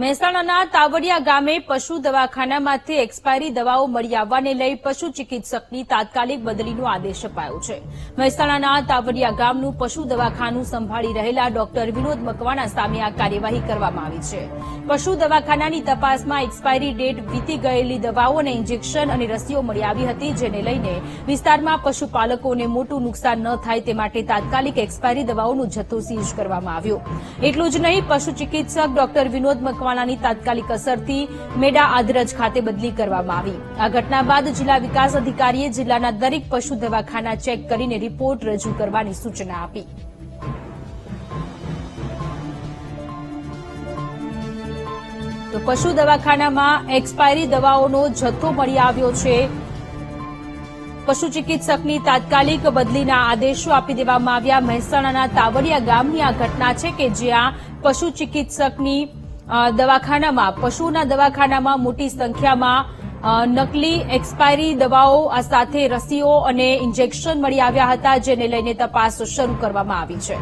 મહેસાણાના તાવડિયા ગામે પશુ દવાખાનામાંથી એક્સપાયરી દવાઓ મળી આવવાને લઈ પશુ ચિકિત્સકની તાત્કાલિક બદલીનો આદેશ અપાયો છે. મહેસાણાના તાવડિયા ગામનું પશુ દવાખાનું સંભાળી રહેલા ડોક્ટર વિનોદ મકવાણા સામે આ કાર્યવાહી કરવામાં આવી છે. પશુ દવાખાનાની તપાસમાં એક્સપાયરી ડેટ વીતી ગયેલી દવાઓ અને ઇન્જેક્શન અને રસીઓ મળી આવી હતી, જેને લઈને વિસ્તારમાં પશુપાલકોને મોટું નુકસાન ન થાય તે માટે તાત્કાલિક એક્સપાયરી દવાઓનો જથ્થો સીઝ કરવામાં આવ્યો. એટલું જ નહીં, પશુ ચિકિત્સક ડોક્ટર વિનોદ મકવાણાની તાત્કાલિક અસરથી મેડા આદરજ ખાતે બદલી કરવામાં આવી. આ ઘટના બાદ જિલ્લા વિકાસ અધિકારીએ જિલ્લાના દરેક પશુ દવાખાના ચેક કરીને રિપોર્ટ રજૂ કરવાની સૂચના આપી. તો પશુ દવાખાનામાં એક્સપાયરી દવાઓનો જથ્થો મળી આવ્યો છે. પશુ ચિકિત્સકની તાત્કાલિક બદલીના આદેશો આપી દેવામાં આવ્યા. મહેસાણાના તાવડિયા ગામની આ ઘટના છે કે જ્યાં પશુ ચિકિત્સકની દવાખાનામાં, પશુના દવાખાનામાં મોટી સંખ્યામાં નકલી એક્સપાયરી દવાઓ, આ સાથે રસીઓ અને ઇન્જેક્શન મળી આવ્યા હતા, જેને લઈને તપાસ શરૂ કરવામાં આવી છે.